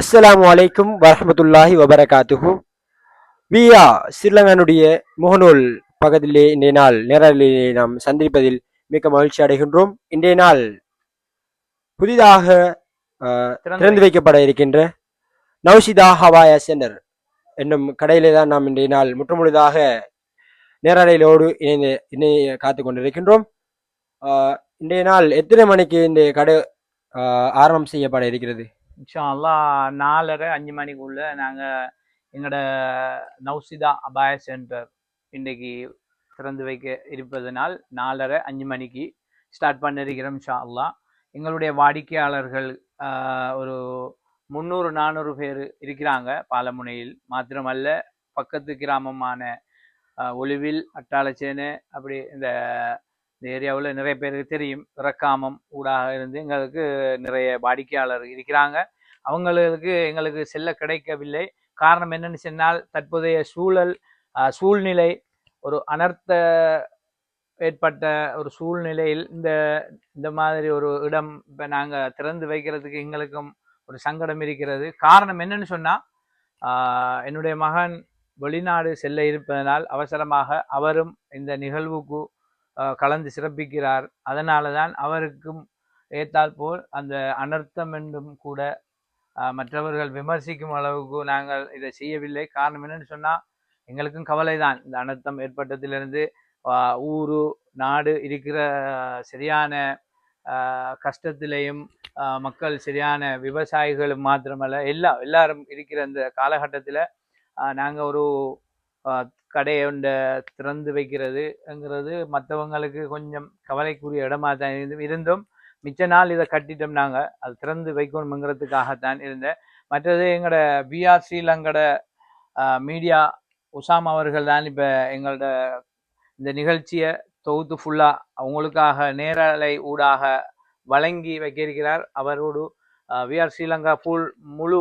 அஸ்ஸலாமு அலைக்கும் வரஹ்மத்துல்லாஹி வபரகாத்துஹு. வியா ஸ்ரீலங்கனுடைய முகநூல் பக்கத்திலே இன்றைய நாள் நேரலிலே நாம் சந்திப்பதில் மிக்க மகிழ்ச்சி அடைகின்றோம். இன்றைய நாள் புதிதாக திறந்து வைக்கப்பட இருக்கின்ற நௌசிதா ஹவாயா சென்டர் என்னும் கடையிலே தான் நாம் இன்றைய நாள் முற்றுமுழுதாக நேரலையிலோடு இணைந்து இணைய காத்து கொண்டிருக்கின்றோம். இன்றைய நாள் எத்தனை மணிக்கு இந்த கடை ஆரம்பம் செய்யப்பட இருக்கிறது? இன்ஷால்லா நாலரை அஞ்சு மணிக்குள்ள நாங்கள் எங்களோட நௌசிதா அபாய சென்டர் இன்றைக்கு திறந்து வைக்க இருப்பதனால் நாலரை அஞ்சு மணிக்கு ஸ்டார்ட் பண்ணிருக்கிறோம் ஷா அல்லா எங்களுடைய வாடிக்கையாளர்கள் ஒரு முந்நூறு நானூறு பேர் இருக்கிறாங்க பாலமுனையில். மாத்திரமல்ல பக்கத்து கிராமமான ஒளிவில் அட்டாளச்சேனு அப்படி இந்த இந்த ஏரியாவில் நிறைய பேருக்கு தெரியும். இறக்காமம் ஊடாக இருந்து எங்களுக்கு நிறைய வாடிக்கையாளர் இருக்கிறாங்க. அவங்களுக்கு எங்களுக்கு செல்ல கிடைக்கவில்லை. காரணம் என்னன்னு சொன்னால் தற்போதைய சூழல் சூழ்நிலை ஒரு அனர்த்த ஏற்பட்ட ஒரு சூழ்நிலையில் இந்த இந்த மாதிரி ஒரு இடம் இப்போ நாங்கள் திறந்து வைக்கிறதுக்கு எங்களுக்கும் ஒரு சங்கடம் இருக்கிறது. காரணம் என்னன்னு சொன்னால் என்னுடைய மகன் வெளிநாடு செல்ல இருப்பதனால் அவசரமாக அவரும் இந்த நிகழ்வுக்கு கலந்து சிறப்பிக்கிறார். அதனால தான் அவருக்கும் ஏத்தால் போல் அந்த அனர்த்தம் என்றும் கூட மற்றவர்கள் விமர்சிக்கும் அளவுக்கு நாங்கள் இதை செய்யவில்லை. காரணம் என்னன்னு சொன்னால் எங்களுக்கும் கவலை தான் இந்த அனர்த்தம் ஏற்பட்டதிலிருந்து ஊரு நாடு இருக்கிற சரியான கஷ்டத்திலையும் மக்கள் சரியான விவசாயிகளும் மாத்திரமல்ல எல்லா எல்லாரும் இருக்கிற இந்த காலகட்டத்தில் நாங்கள் ஒரு கடையை ஒன்றை திறந்து வைக்கிறதுங்கிறது மற்றவங்களுக்கு கொஞ்சம் கவலைக்குரிய இடமா தான் இருந்து இருந்தும் மிச்ச நாள் இதை கட்டிட்டோம் நாங்கள் அது திறந்து வைக்கணுங்கிறதுக்காகத்தான் இருந்தேன். மற்றது எங்களோட பிஆர் ஸ்ரீலங்கட மீடியா உசாம் அவர்கள் தான் இப்போ எங்களோட இந்த நிகழ்ச்சியை தொகுத்து ஃபுல்லாக அவங்களுக்காக நேரலை ஊடாக வழங்கி வைக்கிருக்கிறார். அவரோடு விஆர் ஸ்ரீலங்கா ஃபுல் முழு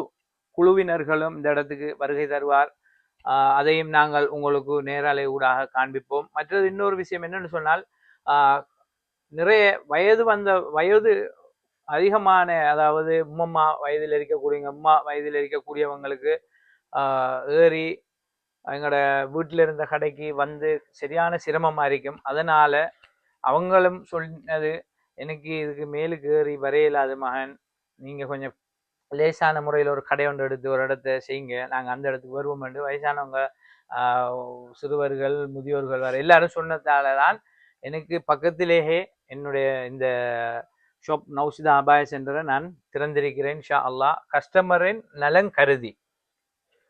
குழுவினர்களும் இந்த இடத்துக்கு வருகை தருவார். அதையும் நாங்கள் உங்களுக்கு நேரலை ஊடாக காண்பிப்போம். மற்றது இன்னொரு விஷயம் என்னன்னு சொன்னால் நிறைய வயது வந்த வயது அதிகமான அதாவது உம்மம்மா வயதில் இருக்கக்கூடியவங்க அம்மா வயதில் இருக்கக்கூடியவங்களுக்கு ஏறி எங்களோட வீட்டில் இருந்த கடைக்கு வந்து சரியான சிரமமாக இருக்கும். அதனால் அவங்களும் சொன்னது எனக்கு இதுக்கு மேலுக்கு ஏறி வரையில்லாத மகன். நீங்கள் கொஞ்சம் லேசான முறையில் ஒரு கடை ஒன்று எடுத்து ஒரு இடத்த செய்யுங்க. நாங்கள் அந்த இடத்துக்கு வருவோம் வயசானவங்க ஆஹ் சிறுவர்கள் முதியோர்கள் வர எல்லாரும் சொன்னதால தான் எனக்கு பக்கத்திலேயே என்னுடைய இந்த ஷாப் நௌசிதா அபாய சென்டரை நான் திறந்திருக்கிறேன் ஷா அல்லாஹ். கஸ்டமரின் நலன் கருதி.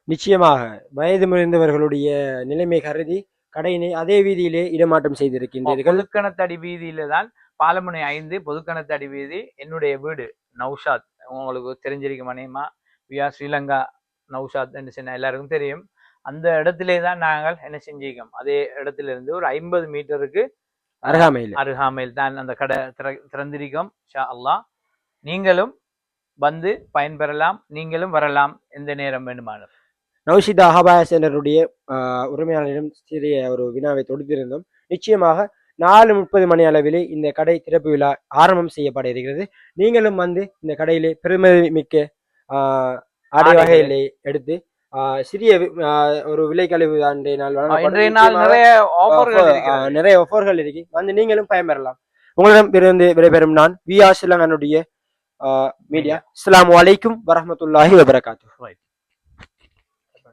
நிச்சயமாக வயது முதிர்ந்தவர்களுடைய நிலைமை கருதி கடையினை அதே வீதியிலே இடமாற்றம் செய்திருக்கின்றீர்கள். பொதுக்கணத்தடி வீதியில தான் பாலமுனை ஐந்து பொதுக்கணத்தடி வீதி என்னுடைய வீடு நௌஷாத். உங்களுக்கு தெரிஞ்சிருக்கும் அநேகமா விஆர் ஸ்ரீலங்கா நௌஷாத் என்று சொன்ன எல்லாருக்கும் தெரியும். அந்த இடத்திலே தான் நாங்கள் என்ன செஞ்சிருக்கோம்? அதே இடத்துல இருந்து ஒரு ஐம்பது மீட்டருக்கு அருகாமையில். அருகாமையில் தான் அந்த கடை திற- திறந்திருக்கோம் ஷா அல்லாஹ். நீங்களும் வந்து பயன்பெறலாம் நீங்களும் வரலாம் எந்த நேரம் வேண்டுமானாலும். நௌஷிதா அஹபாய சென்டருடைய ஆஹ், உரிமையாளரிடம் சிறிய ஒரு வினாவை தொடுத்திருந்தோம். நிச்சயமாக நாலு முப்பது மணி அளவிலே இந்த கடை திறப்பு விழா ஆரம்பம் செய்யப்பட இருக்கிறது. நீங்களும் வந்து இந்த கடையிலே பெருமதி மிக்க ஆஹ், ஆடை. வகைகளை எடுத்து ஆஹ், சிறிய ஒரு விலை கழிவு அன்றைய நாள் நிறைய ஆஃபர்கள் நிறைய ஆஃபர்கள் இருக்கு. வந்து நீங்களும் பயன்பெறலாம். உங்களிடம் இருந்து விடைபெறும் நான் வி ஆர் சிலங்கனுடைய மீடியா. அஸ்ஸலாமு அலைக்கும் வரஹ்மத்துல்லாஹி வபரகாத்து.